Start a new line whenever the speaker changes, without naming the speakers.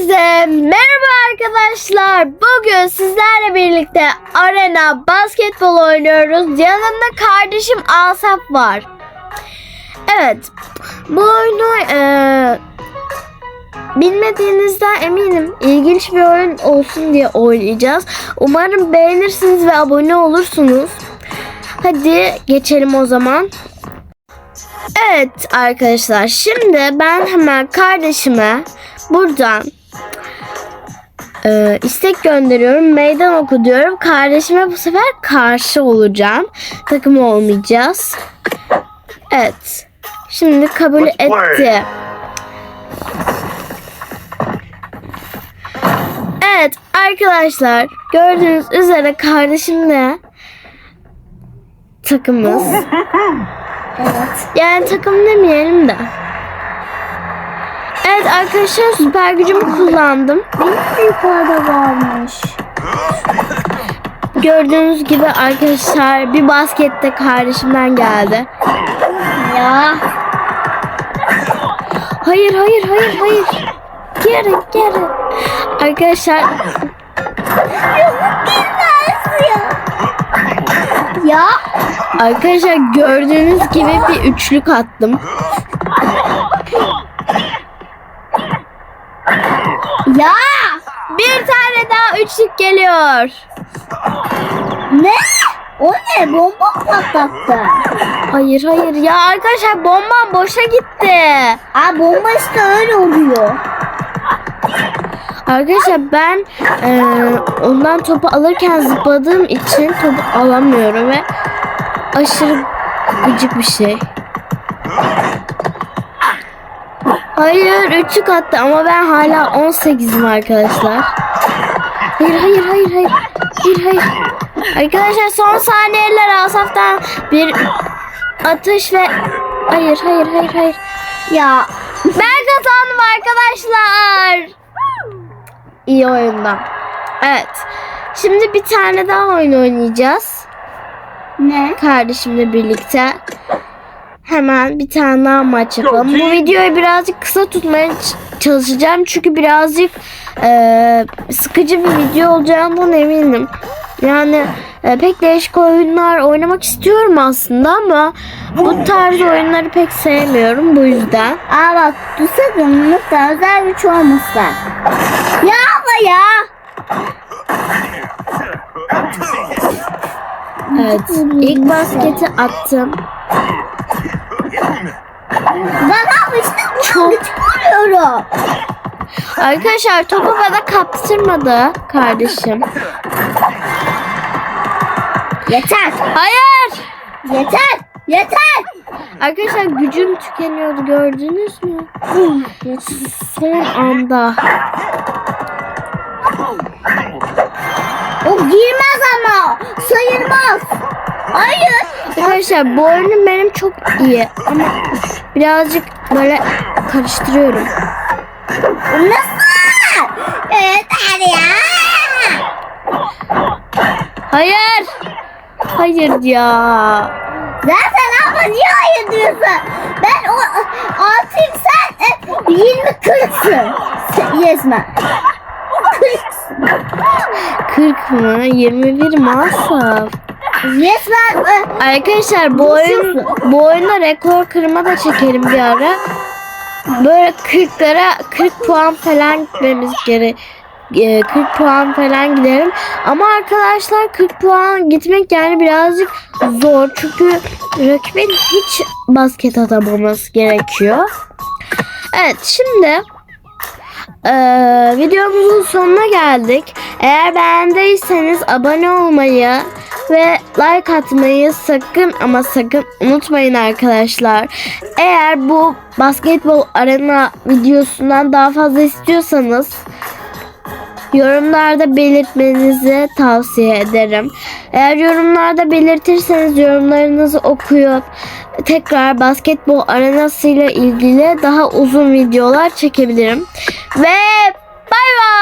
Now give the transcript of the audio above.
Herkese merhaba arkadaşlar. Bugün sizlerle birlikte arena basketbol oynuyoruz. Yanımda kardeşim Asaf var. Evet. Bu oyunu eee, bilmediğinizden eminim. İlginç bir oyun olsun diye oynayacağız. Umarım beğenirsiniz ve abone olursunuz. Hadi geçelim o zaman. Evet arkadaşlar şimdi ben hemen kardeşime buradan e, istek gönderiyorum. Meydan oku diyorum. Kardeşime bu sefer karşı olacağım. Takım olmayacağız. Evet. Şimdi kabul
Let's play.
etti. Evet arkadaşlar gördüğünüz üzere kardeşimle takımız. Yani takım demeyelim de. Evet arkadaşlar süper gücümü kullandım.
Benim yukarıda varmış.
Gördüğünüz gibi arkadaşlar bir baskette kardeşimden geldi.
Ya.
Hayır hayır hayır hayır. Geri geri. Arkadaşlar
Ya.
arkadaşlar gördüğünüz gibi bir üçlük attım.
Ya.
Bir tane daha üçlük geliyor.
Ne? O ne? Bomba patlattı.
Hayır hayır ya arkadaşlar bombam boşa gitti.
Aa bomba işte öyle oluyor.
Arkadaşlar ben eee, ondan topu alırken zıpladığım için topu alamıyorum ve aşırı gıcık bir şey. Hayır üçlük attı ama ben hala 18'im arkadaşlar. Hayır hayır hayır hayır. Hayır hayır. Arkadaşlar son saniyeler Asaf'tan bir atış ve hayır hayır hayır hayır.
Ya.
Ben kazandım arkadaşlar. İyi oyunda. Evet. Şimdi bir tane daha oyun oynayacağız.
Ne?
Kardeşimle birlikte. Hemen bir tane daha maç yapalım. Bu videoyu birazcık kısa tutmaya çalışacağım. Çünkü birazcık eee, sıkıcı bir video olacağından eminim. Yani e, pek değişik oyunlar oynamak istiyorum aslında ama bu tarz oyunları pek sevmiyorum bu yüzden.
Aa bak bu sakın lütfen özel güç olmasın. Ya abla ya.
Evet. ilk basketi attım.
Ben abi işte
Çok-
güç görüyorum.
Arkadaşlar topu bana kaptırmadı kardeşim.
Yeter.
Hayır.
Yeter. Yeter.
Arkadaşlar gücüm tükeniyordu gördünüz mü? Son anda.
O girmez ama. Sayılmaz. Hayır.
Arkadaşlar bu oyunum benim çok iyi ama birazcık böyle karıştırıyorum.
Nasıl? Yeter ya.
Hayır. Hayır ya.
Zaten abla niye hayır diyorsun? Ben o altıyım sen e, 20 kırksın. Yesme. Kırksın.
40 mı? 21 mi
Yesme. e,
Arkadaşlar bu oyun bu oyunda rekor kırma da çekelim bir ara. Böyle 40'lara 40 puan falan gitmemiz gerek. e, 40 puan falan giderim. Ama arkadaşlar 40 puan gitmek yani birazcık zor. Çünkü rakibin hiç basket atamaması gerekiyor. Evet şimdi e, videomuzun sonuna geldik. Eğer beğendiyseniz abone olmayı ve like atmayı sakın ama sakın unutmayın arkadaşlar. Eğer bu basketbol arena videosundan daha fazla istiyorsanız yorumlarda belirtmenizi tavsiye ederim. Eğer yorumlarda belirtirseniz yorumlarınızı okuyup tekrar basketbol arenasıyla ilgili daha uzun videolar çekebilirim. Ve bay bay.